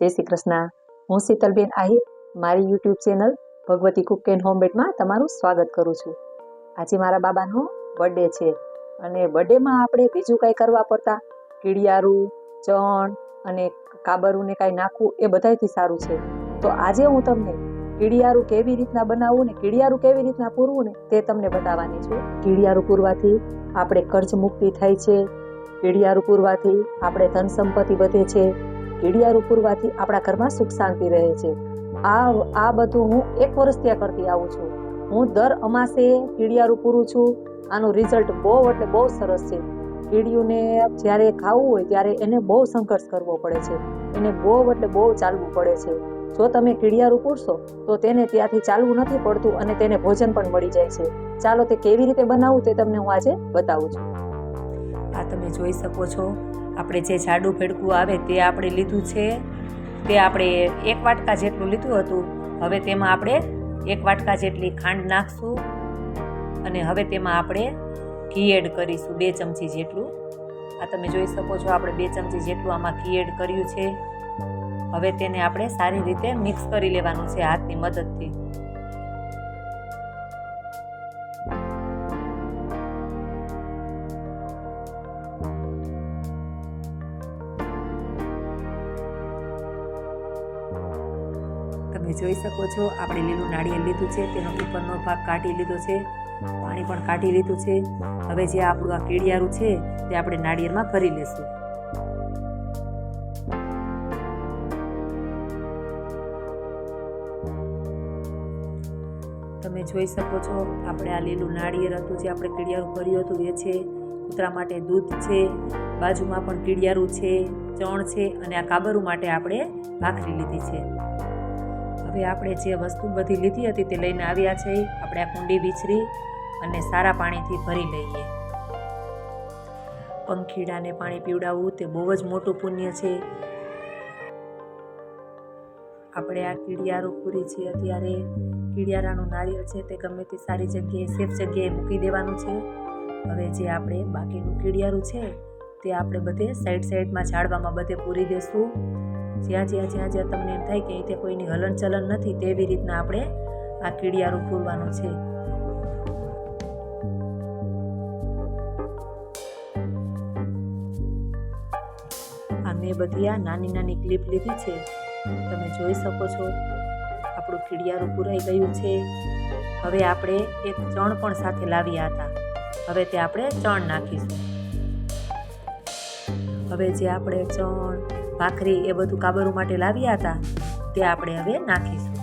જય શ્રી કૃષ્ણ. હું શીતલબેન આહિર, મારી YouTube channel Bhagwati cook and હોમમેડમાં તમારું સ્વાગત કરું છું. આજે મારા બાબાનો બર્થડે છે અને બર્થડેમાં આપણે બીજું કાંઈ કરવા પડતા? કીડિયારું ચણ અને કાબરું ને કાંઈ નાખવું એ બધાયથી સારું છે. તો આજે હું તમને કીડિયારું કેવી રીતના બનાવવું ને કીડિયારું કેવી રીતના પૂરવું ને તે તમને બતાવવાની છું. કીડિયારું પૂરવાથી આપણે કર્જ મુક્તિ થાય છે. કીડિયારું પૂરવાથી આપણે ધન સંપત્તિ વધે છે. કીડિયારું પૂરવાથી આપણા ઘરમાં સુખ શાંતિ રહે છે. આ આ બધું હું એક વર્ષ ત્યાં કરતી આવું છું. હું દર અમાસે કીડિયારું પૂરું છું. આનું રિઝલ્ટ બહુ એટલે બહુ સરસ છે. કીડિયુંને જ્યારે ખાવું હોય ત્યારે એને બહુ સંઘર્ષ કરવો પડે છે. એને બહુ એટલે બહુ ચાલવું પડે છે. જો તમે કીડિયારું પૂરશો તો તેને ત્યાંથી ચાલવું નથી પડતું અને તેને ભોજન પણ મળી જાય છે. ચાલો તે કેવી રીતે બનાવવું તે તમને હું આજે બતાવું છું. આ તમે જોઈ શકો છો. આપણે જે જાડું ભેડકું આવે તે આપણે લીધું છે. તે આપણે એક વાટકા જેટલું લીધું હતું. હવે તેમાં આપણે એક વાટકા જેટલી ખાંડ નાખશું અને હવે તેમાં આપણે ઘી એડ કરીશું બે ચમચી જેટલું. આ તમે જોઈ શકો છો આપણે બે ચમચી જેટલું આમાં ઘી એડ કર્યું છે. હવે તેને આપણે સારી રીતે મિક્સ કરી લેવાનું છે હાથની મદદથી. તમે જોઈ શકો છો, આપણે લીલું નાળિયેર લીધું છે, તેનો ઉપરનો ભાગ કાઢી લીધો છે, પાણી પણ કાઢી લીધું છે. હવે જે આપણું આ કીડિયારું છે, તે આપણે નાળિયેરમાં ભરી લેશું. તમે જોઈ શકો છો, આપણે આ લીલું નાળિયેર હતું જે આપણે કીડિયારું ભર્યું હતું, એ છે, કૂતરા માટે દૂધ છે, બાજુમાં પણ કીડિયારું છે, ચણ છે, અને આ કાબરું માટે આપણે ભાખરી લીધી છે. હવે આપણે જે વસ્તુ બધી લીધી હતી તે લઈને આવ્યા છે, આપણે આ કુંડી વિચરી અને સારા પાણીથી ભરી લઈએ. પંખીડાને પાણી પીવડાવવું તે બહુ જ મોટું પુણ્ય છે. આપણે આ કીડિયારું પૂરી છે અત્યારે. કીડિયારાનું નારિયેળ છે તે ગમે તે સારી જગ્યાએ, સેફ જગ્યાએ મૂકી દેવાનું છે. હવે જે આપણે બાકીનું કીડિયારું છે તે આપણે બધે સાઈડ સાઈડમાં ઝાડવામાં બધે પૂરી દેશું. જ્યાં જ્યાં જ્યાં જ્યાં તમને એમ થાય કે અહીંથી કોઈની હલનચલન નથી, તેવી રીતના આપણે આ કીડિયારું પૂરવાનું છે. આ મેં બધી આ નાની નાની ક્લિપ લીધી છે. તમે જોઈ શકો છો, આપણું કીડિયારું પૂરાઈ ગયું છે. હવે આપણે એક ચણ પણ સાથે લાવ્યા હતા. હવે તે આપણે ચણ નાખીશું. હવે જે આપણે ચણ ભાખરી એ બધું કાબરું માટે લાવ્યા હતા તે આપણે હવે નાખીશું.